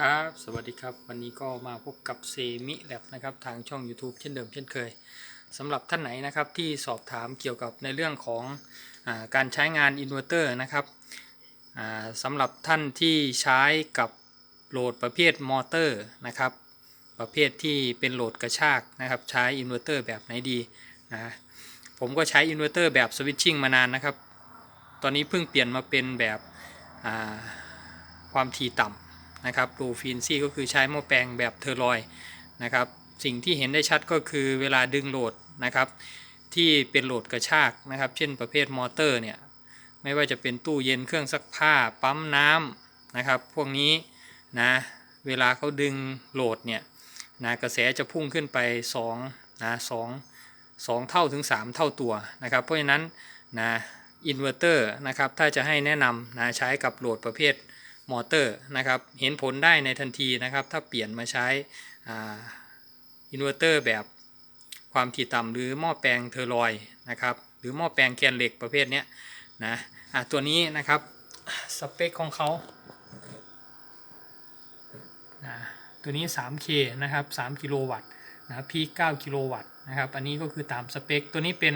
ครับสวัสดีครับวันนี้ก็มาพบกับเซมิแลบนะครับทางช่อง YouTube เช่นเดิมเช่นเคยสำหรับท่านไหนนะครับที่สอบถามเกี่ยวกับในเรื่องของอการใช้งานอินเวอร์เตอร์นะครับสำหรับท่านที่ใช้กับโหลดประเภทมอเตอร์นะครับประเภทที่เป็นโหลดกระชากนะครับใช้อินเวอร์เตอร์แบบไหนดีนะผมก็ใช้อินเวอร์เตอร์แบบสวิตชิ่งมานานนะครับ ตอนนี้เพิ่งเปลี่ยนมาเป็นแบบความถี่ต่ำ นะครับโปรฟินซี่ก็คือใช้หม้อแปลงแบบเทอร์ลอยนะครับสิ่งที่เห็นได้ชัดก็คือเวลาดึงโหลดนะครับ ที่เป็นโหลดกระชากนะครับ เช่นประเภทมอเตอร์เนี่ยไม่ว่าจะเป็นตู้เย็นเครื่องซักผ้าปั๊มน้ำนะครับ พวกนี้นะเวลาเขาดึงโหลดเนี่ยนะกระแสจะพุ่งขึ้นไป2นะสองสองเท่าถึง 3 เท่าตัวนะครับ เพราะฉะนั้นนะอินเวอร์เตอร์นะครับถ้าจะให้แนะนำนะใช้กับโหลดประเภท มอเตอร์นะครับ เห็นผลได้ในทันทีนะครับ ถ้าเปลี่ยนมาใช้อินเวอร์เตอร์แบบความถี่ต่ำหรือหม้อแปลงเทอร์ลอยนะครับ หรือหม้อแปลงแกนเหล็กประเภทเนี้นะอะตัวนี้นะครับสเปคของเขานะตัวนี้ 3K นะครับ 3 กิโลวัตต์นะพี9กิโลวัตต์นะครับ อันนี้ก็คือตามสเปค ตัวนี้เป็น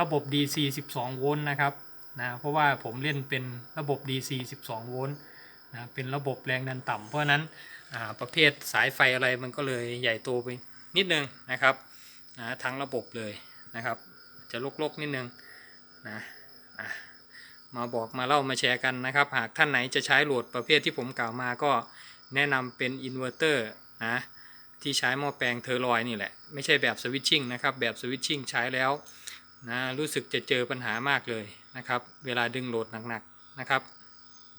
ระบบ DC 12 โวลต์นะครับนะ เพราะว่าผมเล่นเป็นระบบ DC 12 โวลต์ นะเป็นระบบแรงดันต่ำเพราะนั้นประเภทสายไฟอะไรมันก็เลยใหญ่โตไปนิดนึงนะครับนะทั้งระบบเลยนะครับ จะลกๆนิดนึงนะอะมาบอกมาเล่ามาแชร์กันนะครับ หากท่านไหนจะใช้โหลดประเภทที่ผมกล่าวมาก็แนะนำเป็นอินเวอร์เตอร์นะที่ใช้หม้อแปลงเทอร์ลอยนี่แหละ ไม่ใช่แบบสวิตชิ่งนะครับ แบบสวิตชิ่งใช้แล้วนะรู้สึกจะเจอปัญหามากเลยนะครับ เวลาดึงโหลดหนักๆนะครับ